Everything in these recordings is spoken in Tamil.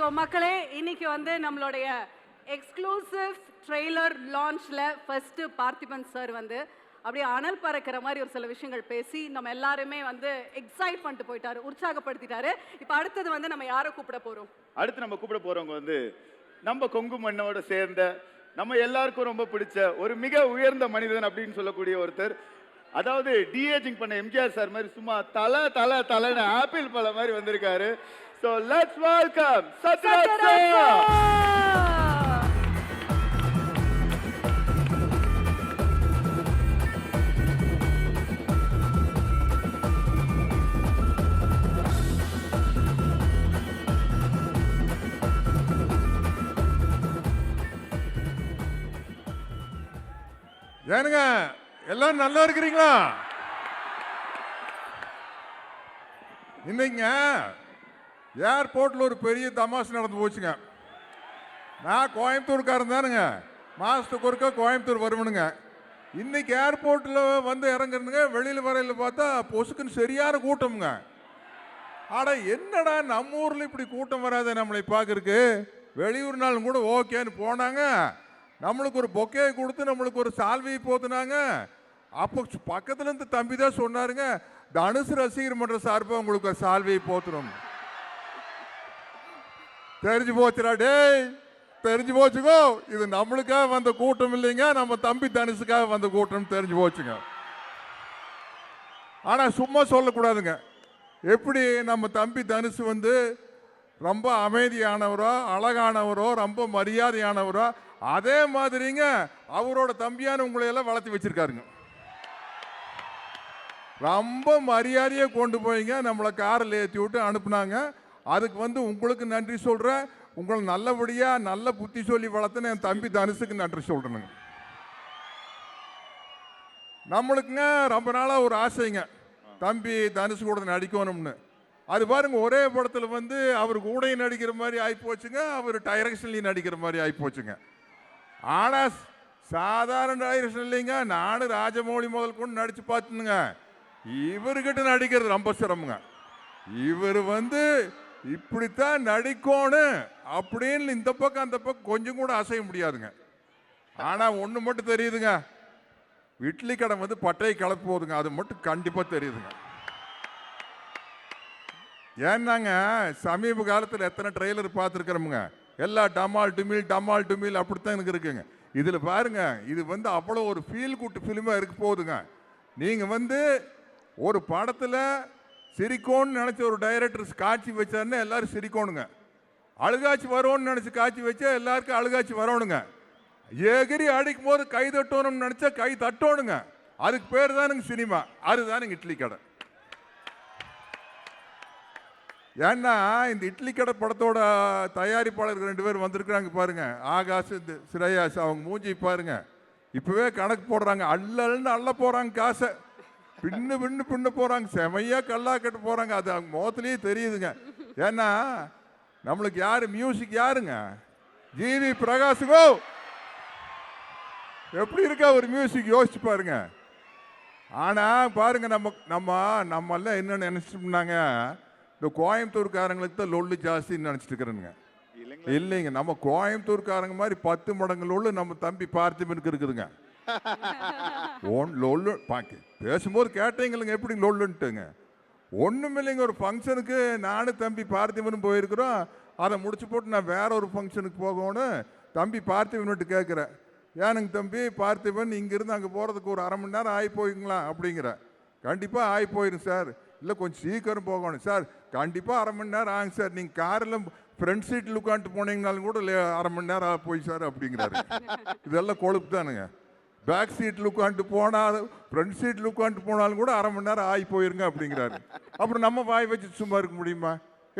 ஸோ மக்களே இன்னைக்கு வந்து நம்மளுடைய எக்ஸ்க்ளூசிவ் ட்ரெய்லர் லான்ச்சில் ஃபஸ்ட்டு பார்த்திபன் சார் வந்து அப்படியே அனல் பறக்கிற மாதிரி ஒரு சில விஷயங்கள் பேசி நம்ம எல்லாருமே வந்து எக்ஸைட் பண்ணிட்டு போயிட்டாரு உற்சாகப்படுத்திட்டாரு. இப்போ அடுத்தது வந்து நம்ம யாரை கூப்பிட போகிறோம் அடுத்து நம்ம கூப்பிட போகிறவங்க வந்து நம்ம கொங்கு மண்ணோட சேர்ந்த நம்ம எல்லாருக்கும் ரொம்ப பிடிச்ச ஒரு மிக உயர்ந்த மனிதன் அப்படின்னு சொல்லக்கூடிய ஒருத்தர். அதாவது டிஏஜிங் பண்ண எம்ஜிஆர் சார் மாதிரி சும்மா தலை தலை தலைன்னு ஆப்பிள் பழம் மாதிரி வந்திருக்காரு. So let's welcome Sathyaraj sir ஏனுங்க எல்லாரும் நல்லா இருக்கிறீங்களா? இன்னைங்க ஏர்போர்ட்டில் ஒரு பெரிய தமாஷ் நடந்து போச்சுங்க. நான் கோயம்புத்தூர்காரன் தானுங்க. மாதத்துக்கு ஒருக்கா கோயம்புத்தூர் வருவனுங்க. இன்னைக்கு ஏர்போர்ட்டில் வந்து இறங்குறதுங்க வெளியில் வரையில் பார்த்தா பொசுக்குன்னு சரியான கூட்டமுங்க. ஆட என்னடா நம்ம ஊரில் இப்படி கூட்டம் வராத நம்மளை பார்க்குறக்கு வெளியூர் நாளும் கூட ஓகேன்னு போனாங்க. நம்மளுக்கு ஒரு பொக்கே கொடுத்து நம்மளுக்கு ஒரு சால்வை போத்துனாங்க. அப்போ பக்கத்துலேருந்து இருந்து தம்பி தான் சொன்னாருங்க தனுசு ரசிகர் மன்ற சார்பாக உங்களுக்கு ஒரு சால்வையை போத்துறோம் தெரிஞ்சு போச்சுடா டேய். தெரிஞ்சு போச்சுக்கோ. இது நம்மளுக்காக வந்த கூட்டம் இல்லைங்க. நம்ம தம்பி தனுசுக்காக வந்த கூட்டம் தெரிஞ்சு போச்சுங்க. ஆனால் சும்மா சொல்லக்கூடாதுங்க. எப்படி நம்ம தம்பி தனுசு வந்து ரொம்ப அமைதியானவரோ அழகானவரோ ரொம்ப மரியாதையானவரோ அதே மாதிரிங்க அவரோட தம்பியான உங்களையெல்லாம் வளர்த்து வச்சிருக்காருங்க. ரொம்ப மரியாதையை கொண்டு போய்ங்க. நம்மளை காரில் ஏற்றி விட்டு அனுப்புனாங்க. அதுக்கு வந்து உங்களுக்கு நன்றி சொல்கிறேன் உங்களை நல்லபடியாக நல்ல புத்தி சொல்லி வளர்த்துன என் தம்பி தனுசுக்கு நன்றி சொல்கிறேனுங்க நம்மளுக்குங்க ரொம்ப நாளாக ஒரு ஆசைங்க. தம்பி தனுசு கூட நடிக்கணும்னு. அது பாருங்க ஒரே படத்தில் வந்து அவர் கூடையும் நடிக்கிற மாதிரி ஆகிப்போச்சுங்க அவர் டைரக்ஷன்லையும் நடிக்கிற மாதிரி ஆகிப்போச்சுங்க ஆனால் சாதாரண டைரக்ஷன் இல்லைங்க நானும் ராஜமௌழி முதல் கொண்டு நடிச்சு பார்த்துனுங்க. இவர்கிட்ட நடிக்கிறது ரொம்ப சிரமங்க. இவர் வந்து இப்படித்தான் நடிக்கணும் அப்படின்னு இந்த பக்கம் அந்த பக்கம் கொஞ்சம் கூட அசைய முடியாதுங்க. ஆனால் ஒன்று மட்டும் தெரியுதுங்க. இட்லி கடை வந்து பட்டையை கலப்பு போகுதுங்க அது மட்டும் கண்டிப்பாக தெரியுதுங்க. ஏன்னாங்க சமீப காலத்தில் எத்தனை ட்ரெய்லர் பார்த்துருக்குறோமுங்க. எல்லா டமால் டுமில் டமால் டுமில் அப்படித்தான் எனக்கு இருக்குங்க. இதில் பாருங்க இது வந்து அவ்வளோ ஒரு ஃபீல் கூட்டு ஃபிலிமாக இருக்க போகுதுங்க. நீங்கள் வந்து ஒரு படத்தில் சிரிக்கோன்னு நினச்ச ஒரு டைரக்டர் காட்சி வச்சாருன்னா எல்லாரும் சிரிக்கோணுங்க. அழுகாச்சி வரும்னு நினச்சி காட்சி வச்சா எல்லாருக்கும் அழுகாட்சி வரணுங்க. எகிரி அடிக்கும் போது கை தட்டணும்னு நினச்சா கை தட்டணுங்க. அதுக்கு பேர் தானுங்க சினிமா. அதுதானுங்க இட்லி கடை. ஏன்னா இந்த இட்லி கடை படத்தோட தயாரிப்பாளர்கள் ரெண்டு பேர் வந்திருக்கிறாங்க பாருங்க. ஆகாஷ் இந்த சிரேயாஸ் அவங்க மூஞ்சி பாருங்க. இப்பவே கணக்கு போடுறாங்க. அல்லல்னு அள்ள போறாங்க காசை. பின்னு பின்னு பின்னு போறாங்க. செமையா கல்லா கட்டு போறாங்க. அது அவங்க முகத்திலேயே தெரியுதுங்க. ஏன்னா நம்மளுக்கு யாரு மியூசிக் யாருங்க? ஜிவி பிரகாஷுகோ! எப்படி இருக்கா ஒரு மியூசிக் யோசிச்சு பாருங்க. ஆனா பாருங்க நம்ம நம்ம நம்ம எல்லாம் என்ன நினைச்சிட்டோம்னாங்க இந்த கோயம்புத்தூர்காரங்களுக்கு தான் லொல்லு ஜாஸ்தின்னு நினைச்சிட்டு இருக்கிறேனுங்க. இல்லைங்க. நம்ம கோயம்புத்தூர்காரங்க மாதிரி பத்து மடங்கு லொல்லு நம்ம தம்பி பார்த்திபனுக்கு இருக்குதுங்க. ஒன் லொல்லு பாக்கி பேசும்போது கேட்டீங்களுங்க எப்படி லொல்லுன்ட்டுங்க. ஒன்றும் இல்லைங்க ஒரு ஃபங்க்ஷனுக்கு நானும் தம்பி பார்த்திபனும் போயிருக்கிறோம். அதை முடிச்சு போட்டு நான் வேற ஒரு ஃபங்க்ஷனுக்கு போகணும் தம்பி பார்த்திபன்ட்டு கேட்குறேன் ஏனுங்க தம்பி பார்த்திபன் இங்கேருந்து அங்கே போகிறதுக்கு ஒரு அரை மணி நேரம் ஆகி போய்ங்களா அப்படிங்கிற. கண்டிப்பாக ஆகி போயிடும் சார். இல்லை கொஞ்சம் சீக்கிரம் போகணும் சார். கண்டிப்பாக அரை மணி நேரம் ஆகும் சார். நீங்கள் காரில் ஃப்ரண்ட் சீட்டில் உட்காந்துட்டு போனீங்கனாலும் கூட அரை மணி நேரம் ஆக போய் சார் அப்படிங்கிறாரு. இதெல்லாம் கொழுப்பு தானுங்க. பேக் சீட்டில் உட்காந்துட்டு போனால் ஃப்ரண்ட் சீட்டில் உட்காந்துட்டு போனாலும் கூட அரை மணி நேரம் ஆகி போயிருங்க அப்படிங்கிறாரு. அப்புறம் நம்ம வாய் வச்சு சும்மா இருக்க முடியுமா?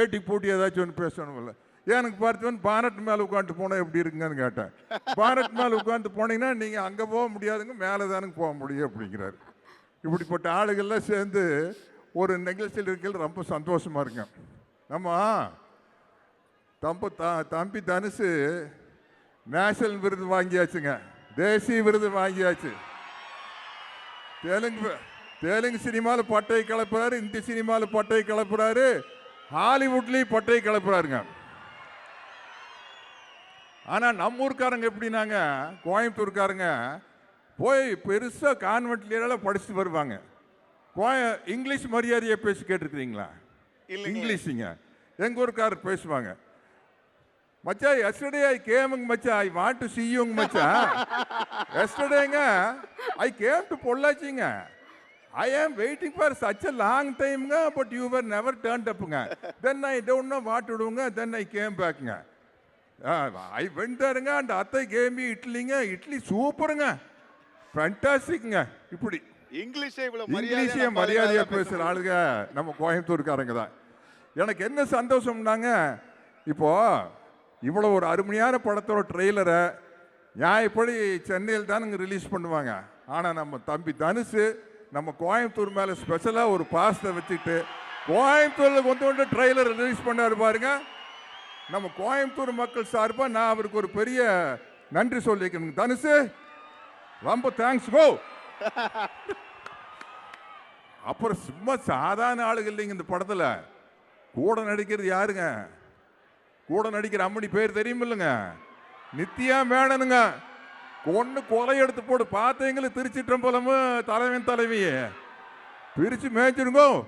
ஏட்டி போட்டி ஏதாச்சும் ஒன்று பேசணும்ல. எனக்கு பார்த்தவன் பானட் மேலே உட்காந்துட்டு போனால் எப்படி இருக்குங்கன்னு கேட்டேன். பானட் மேலே உட்காந்து போனீங்கன்னா நீங்கள் அங்கே போக முடியாதுங்க மேலே தானுங்க போக முடியும் அப்படிங்கிறாரு. இப்படிப்பட்ட ஆளுகள்லாம் சேர்ந்து ஒரு நிகழ்ச்சியில் இருக்கிற ரொம்ப சந்தோஷமாக இருக்குங்க. நம்ம தம்ப த தம்பி தனுசு நேஷனல் விருது வாங்கியாச்சுங்க. தேசிய விருது வாங்கியாச்சு தெலுங்கு தெலுங்கு சினிமாவில் பட்டை கிளப்புறாரு இந்தி சினிமாவில் பட்டை கிளப்புறாரு ஹாலிவுட்லேயும் பட்டை கிளப்புறாருங்க ஆனால் நம்ம ஊர்க்காரங்க எப்படின்னாங்க கோயம்புத்தூர்காரங்க போய் பெருசாக கான்வென்ட்லாம் படிச்சுட்டு வருவாங்க கோய இங்கிலீஷ் மரியாதையை பேசி கேட்டிருக்கிறீங்களா இங்கிலீஷுங்க எங்கள் ஊருக்காரர் பேசுவாங்க மச்சான் எஸ்டர்டே ஐ கேமுங்க மச்சான். ஐ வாண்ட் டு see யூங்க மச்சான். எஸ்டர்டேங்க I came to பொள்ளாச்சிங்க. I am waiting for such a long டைம்ங்க but you were never turn அப்புங்க then I don't know what விடுவோங்க then I came பேக்குங்க ஐ வெண்டாருங்க அந்த அத்தை கேமி இட்லிங்க இட்லி சூப்பருங்க ஃபேண்டாஸ்டிக்ங்க இப்படி. இங்கிலீஷே இவ்வளவு இங்கிலீஷிய மரியாதையா பேசுற ஆளுங்க நம்ம கோயம்புத்தூர்காரங்க தான். எனக்கு என்ன சந்தோஷம்னாங்க இப்போ இவ்வளோ ஒரு அருமையான படத்தோட ட்ரெய்லரை நான் இப்படி சென்னையில் தானுங்க ரிலீஸ் பண்ணுவாங்க. ஆனால் நம்ம தம்பி தனுஷு நம்ம கோயம்புத்தூர் மேலே ஸ்பெஷலாக ஒரு பாஸ்தை வச்சுக்கிட்டு கோயம்புத்தூரில் கொண்டு வந்து ட்ரெய்லர் ரிலீஸ் பண்ணாரு பாருங்க. நம்ம கோயம்புத்தூர் மக்கள் சார்பாக நான் அவருக்கு ஒரு பெரிய நன்றி சொல்லிக்கிறேன் தனுஷு ரொம்ப தேங்க்ஸ் கோ அப்புறம் சும்மா சாதாரண ஆளுகள் இல்லைங்க இந்த படத்தில். கூட நடிக்கிறது யாருங்க? கூட நடிக்கிற அம்மணி பேர் தெரியுமில்லைங்க. நித்யா மேனனுங்க. கொண்டு கொலை எடுத்து போட்டு பார்த்தீங்களே திருச்சிற்றம்பலமும் தலைவன் தலைவியே. பிரித்து மேய்ச்சிருங்கோ.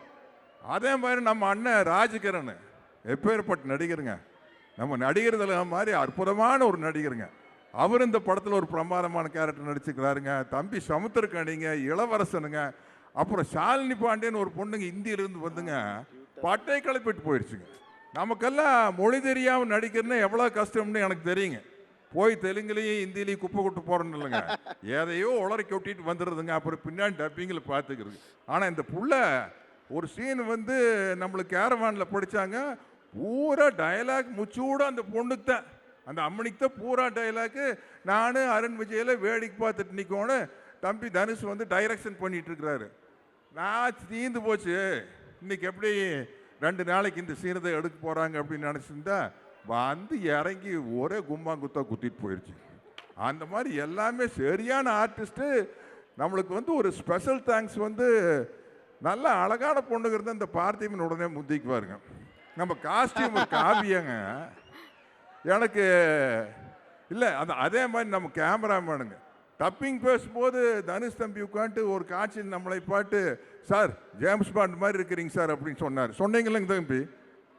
அதே மாதிரி நம்ம அண்ணன் ராஜகிரண் எப்பேற்பட்ட நடிகருங்க. நம்ம நடிகர்ல மாதிரி அற்புதமான ஒரு நடிகருங்க. அவர் இந்த படத்தில் ஒரு பிரமாதமான கேரக்டர் நடிச்சுக்கிறாருங்க. தம்பி சமுத்திரக்கணிங்க இளவரசனுங்க அப்புறம் ஷாலினி பாண்டியன் ஒரு பொண்ணுங்க இந்தியிலிருந்து வந்துங்க. பட்டை கிளப்பிட்டு போயிடுச்சுங்க நமக்கெல்லாம் மொழி தெரியாமல் நடிக்கிறதுனா எவ்வளோ கஷ்டம்னு எனக்கு தெரியுங்க. போய் தெலுங்குலேயும் ஹிந்திலையும் குப்பை கொட்டு போகிறோன்னு இல்லைங்க. எதையோ உளறி கொட்டிட்டு வந்துடுதுங்க அப்புறம் பின்னாடி டப்பிங்கில் பார்த்துக்கிறது. ஆனால் இந்த புள்ள ஒரு சீன் வந்து நம்மளுக்கு கேரவானில் படித்தாங்க பூரா டயலாக் முச்சூட அந்த பொண்ணுக்கு தான் அந்த அம்மனிக்கு தான் பூரா டயலாக்கு நான் அருண் விஜயில வேடிக்கை பார்த்துட்டு நிற்கோன்னு தம்பி தனுஷ் வந்து டைரக்ஷன் பண்ணிட்டு இருக்கிறாரு. நான் தீந்து போச்சு. இன்னைக்கு எப்படி ரெண்டு நாளைக்கு இந்த சீனத்தை எடுக்க போகிறாங்க அப்படின்னு நினச்சிருந்தா வந்து இறங்கி ஒரே கும்மா குத்தா குத்திட்டு போயிடுச்சு அந்த மாதிரி எல்லாமே சரியான ஆர்டிஸ்ட்டு நம்மளுக்கு வந்து ஒரு ஸ்பெஷல் தேங்க்ஸ் வந்து நல்ல அழகான பொண்ணுங்கிறது அந்த பார்த்திபன் உடனே முந்திக்குவாருங்க. நம்ம காஸ்டியூம் காவியங்க. எனக்கு இல்லை அந்த அதே மாதிரி நம்ம கேமராமேனுங்க டப்பிங் பேசும்போது தனுஷ் தம்பி உட்காந்துட்டு ஒரு காட்சியில் நம்மளை பாட்டு சார் ஜேம்ஸ் பாண்ட் மாதிரி இருக்கிறீங்க சார் அப்படின்னு சொன்னார். சொன்னீங்களேங்க தம்பி.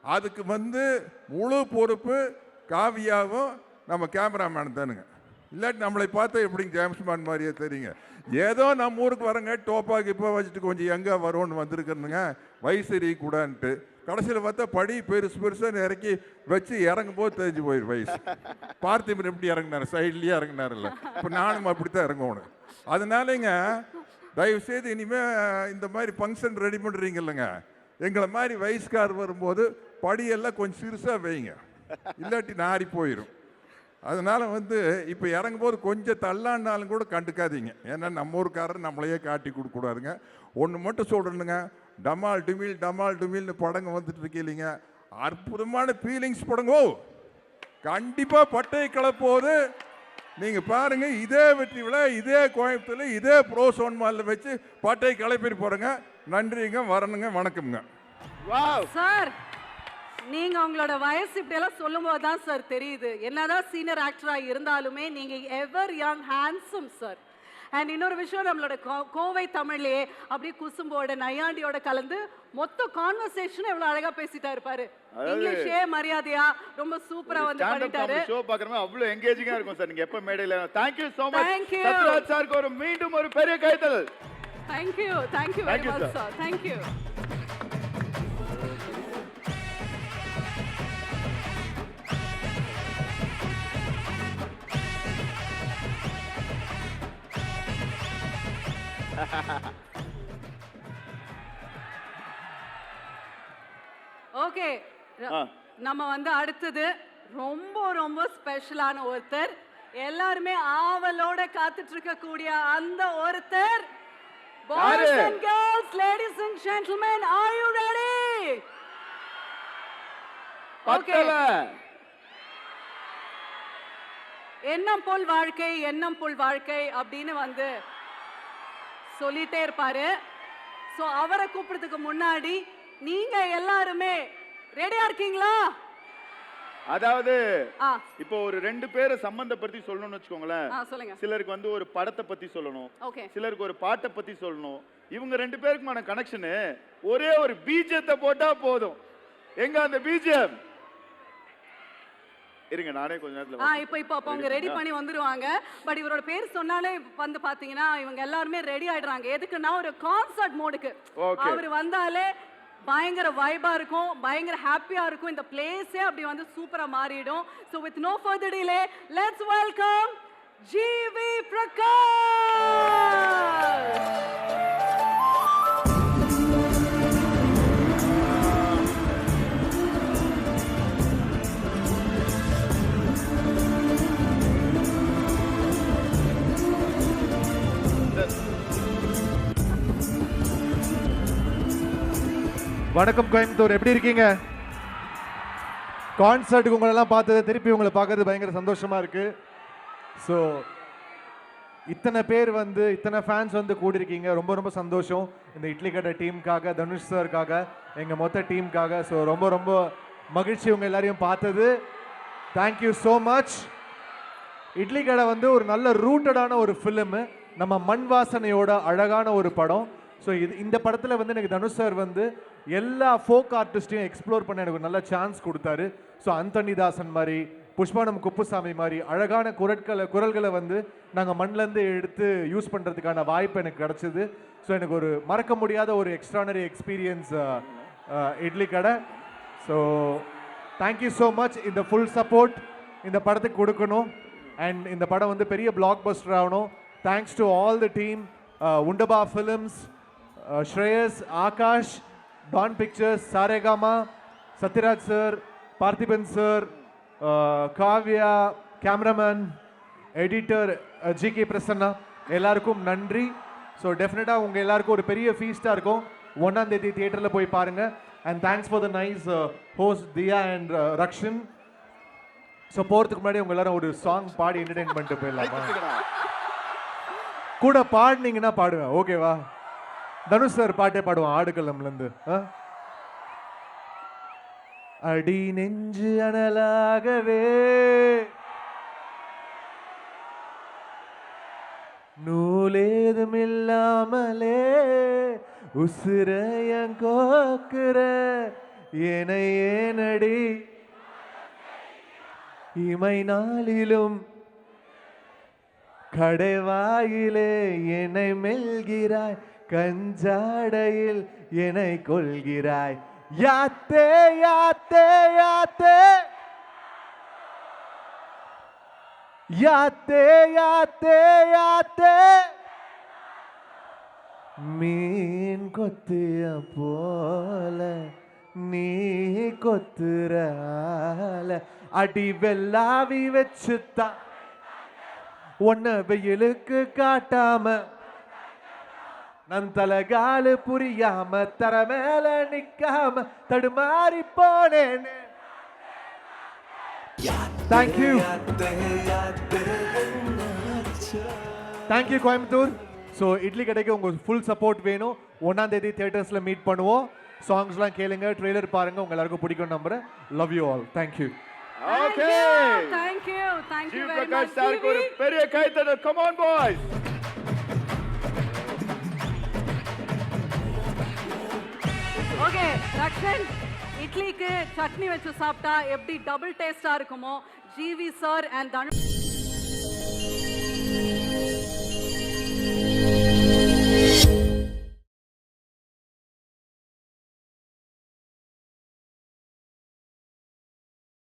அதுக்கு வந்து முழு பொறுப்பு காவியாவும் நம்ம கேமராமேன் தானுங்க. இல்லாட்டி நம்மளை பார்த்தா எப்படிங்க ஜேம்ஸ் பாண்ட் மாதிரியே தெரியுங்க. ஏதோ நம்ம ஊருக்கு வரங்க டோப்பா கிப்பா வச்சுட்டு கொஞ்சம் எங்கே வரும்னு வந்திருக்கிறதுங்க வயசு கூடான்ட்டு. கடைசியில் பார்த்தா படி பெருசு பெருசாக இறக்கி வச்சு இறங்கும் போது தெரிஞ்சு போயிரு வயசு. பார்த்திபன் எப்படி இறங்கினார்? சைட்லேயே இறங்கினார்ல இப்போ நானும் அப்படி தான் இறங்கணும் அதனாலங்க தயவு செய்து இந்த மாதிரி ஃபங்க்ஷன் ரெடி பண்ணுறீங்க இல்லைங்க எங்களை மாதிரி வயசுக்கார் வரும்போது படியெல்லாம் கொஞ்சம் சிறுசாக வைங்க. இல்லாட்டி நாரி போயிடும் அதனால வந்து இப்போ இறங்கும்போது கொஞ்சம் தள்ளாண்டாலும் கூட கண்டுக்காதீங்க. ஏன்னா நம்ம ஊருக்காரர் நம்மளையே காட்டி கொடுக்கூடாதுங்க ஒன்று மட்டும் சொல்கிறேனுங்க டமால் டுமில் டமால் டுமில்னு படங்க வந்துட்டு இருக்கீங்க அற்புதமான ஃபீலிங்ஸ் படங்கோ. கண்டிப்பாக பட்டை கிளப்போது நீங்கள் பாருங்க இதே வெற்றி விழா இதே கோயம்புத்தூர்ல இதே ப்ரோ சோன் மாலில் வச்சு பட்டை கிளப்பிட்டு போகிறேங்க நன்றிங்க வரணுங்க வணக்கம்ங்க. வாவ் சார் நீங்க உங்களோட வயசு இப்படி எல்லாம் சொல்லும்போது தான் சார் தெரியுது. என்னதான் சீனியர் ஆக்டரா இருந்தாலுமே நீங்க ever young handsome sir and இன்னொரு விஷயம் நம்மளோட கோவை தமிழ்லயே அப்படியே குசும்போட நையாண்டியோட கலந்து மொத்த கான்வர்சேஷன் எவ்வளவு அழகா பேசிட்டாரு பாரு இங்கிலீஷே மரியாதையா ரொம்ப சூப்பரா வந்து பண்ணிட்டாரு. ஷோ பார்க்குறோம் அவ்வளோ எங்கேஜிங்காக இருக்கும் சார் நீங்கள் எப்போ மேடையில் thank you so much Thank you. Sathyaraj சாருக்கு ஒரு மீண்டும் ஒரு பெரிய கைத்தல். Thank you thank you Thank very you, much. Sir thank you okay. நம்ம வந்து அடுத்தது ரொம்ப ரொம்ப ஸ்பெஷலான ஒருத்தர். எல்லாருமே ஆவலோட காத்துட்டு இருக்கக்கூடிய அந்த ஒருத்தர்? Boys and girls ladies and gentlemen are you ready பத்தல. எண்ணம் போல் வாழ்க்கை எண்ணம் போல் வாழ்க்கை அப்படின்னு வந்து சொல்லிட்டே இருப்பாரு. சோ அவரை கூப்பிடுறதுக்கு முன்னாடி நீங்க எல்லாருமே ரெடியா இருக்கீங்களா? அதாவது இப்போ ஒரு ரெண்டு பேரை சம்பந்தப்படுத்தி சொல்லணும்னு வச்சுக்கோங்களேன். சிலருக்கு வந்து ஒரு படத்தை பத்தி சொல்லணும். சிலருக்கு ஒரு பாட்டை பத்தி சொல்லணும். இவங்க ரெண்டு பேருக்குமான கனெக்ஷனு ஒரே ஒரு பீஜத்தை போட்டா போதும். எங்க அந்த பீஜம்? இருங்க நானே கொஞ்ச நேரத்துல ஆ இப்போ இப்போ அப்போ அவங்க ரெடி பண்ணி வந்துருவாங்க. பட் இவரோட பேர் சொன்னாலே வந்து பாத்தீங்கன்னா இவங்க எல்லாருமே ரெடி ஆயிடுறாங்க. எதுக்குன்னா ஒரு கான்சர்ட் மோடுக்கு. அவர் வந்தாலே பயங்கர வைபா இருக்கும் பயங்கர ஹாப்பியா இருக்கும். இந்த பிளேஸே அப்படி வந்து சூப்பரா மாறிடும். So with no further delay let's welcome GV Prakash வணக்கம் கோயம்புத்தூர். எப்படி இருக்கீங்க? கான்சர்ட்டுக்கு உங்களெல்லாம் பார்த்தது திருப்பி உங்களை பார்க்கறது பயங்கர சந்தோஷமா இருக்கு. ஸோ இத்தனை பேர் வந்து இத்தனை ஃபேன்ஸ் வந்து கூடியிருக்கீங்க. ரொம்ப ரொம்ப சந்தோஷம். இந்த இட்லி கடை டீமுக்காக தனுஷ் சாருக்காக எங்கள் மொத்த டீமுக்காக ஸோ ரொம்ப ரொம்ப மகிழ்ச்சி உங்கள் எல்லாரையும் பார்த்தது. தேங்க்யூ ஸோ மச் இட்லி கடை வந்து ஒரு நல்ல ரூட்டடான ஒரு ஃபிலிமு நம்ம மண் வாசனையோட அழகான ஒரு படம். ஸோ இது இந்த படத்தில் வந்து எனக்கு தனுஷ் சார் வந்து எல்லா ஃபோக் ஆர்டிஸ்டையும் எக்ஸ்ப்ளோர் பண்ண எனக்கு நல்ல சான்ஸ் கொடுத்தாரு. ஸோ அந்தனிதாசன் மாதிரி புஷ்பானம் குப்புசாமி மாதிரி அழகான குரட்களை குரல்களை வந்து நாங்கள் மண்ணிலேருந்து எடுத்து யூஸ் பண்ணுறதுக்கான வாய்ப்பு எனக்கு கிடச்சிது. ஸோ எனக்கு ஒரு மறக்க முடியாத ஒரு extraordinary experience Idli Kadai. So thank you so much இந்த ஃபுல் சப்போர்ட் இந்த படத்துக்கு கொடுக்கணும். அண்ட் இந்த படம் வந்து பெரிய பிளாக் பஸ்டர் ஆகணும் thanks to all the team Wunderbar films Shreyas Aakash Dawn Pictures Saregama Sathyaraj sir Parthiban sir Kavya cameraman editor G K Prasanna எல்லாருக்கும் நன்றி. ஸோ டெஃபினட்டாக உங்கள் எல்லாருக்கும் ஒரு பெரிய ஃபீஸ்டாக இருக்கும். ஒன்றாம் தேதி தியேட்டரில் போய் பாருங்க. And thanks for the nice host Diya and Rakshan so போகிறதுக்கு முன்னாடி உங்க எல்லாரும் ஒரு சாங் பாடி என்டர்டெயின் பண்ணிட்டு போயிடலாமா கூட பாடினீங்கன்னா பாடுவேன். ஓகேவா தனுஷ் சார் பாட்டே பாடுவான் ஆடுகளம்லேருந்து அடி நெஞ்சு அனலாகவே. நூலேதும் இல்லாமலே உசுரையன் கோக்குற என ஏனடி. இமை நாளிலும் கடைவாயிலே என்னை மெல்கிறாய். கஞ்சாடையில் என்னை கொள்கிறாய் யாத்தே யாத்தே யாத்தே. யாத்தே யாத்தே யாத்தே. மீன் கொத்திய போல நீ கொத்துற அடி வெள்ளாவி வச்சுத்தான். உன்னை வெயிலுக்கு காட்டாம நன் தலகாலு புரியாம தர மேல நிக்காம தடுமாறி போனேன்னு thank you thank you Coimbatore so Idli கடைக்கு உங்க ஃபுல் சப்போர்ட் வேணும். ஒன்றாம் தேதி தியேட்டர்ஸில் மீட் பண்ணுவோம். சாங்ஸ்லாம் கேளுங்க ட்ரெய்லர் பாருங்க உங்க எல்லாருக்கும் பிடிக்கும் நம்புறேன். Love you all thank you okay thank you thank you very much சாருக்கு ஒரு பெரிய கைத்தட்டல் come on boys okay Rakshan இட்லிக்கு சட்னி வச்சு சாப்பிட்டா எப்படி டபுள் டேஸ்டா இருக்குமோ ஜிவி சார் அண்ட் தனு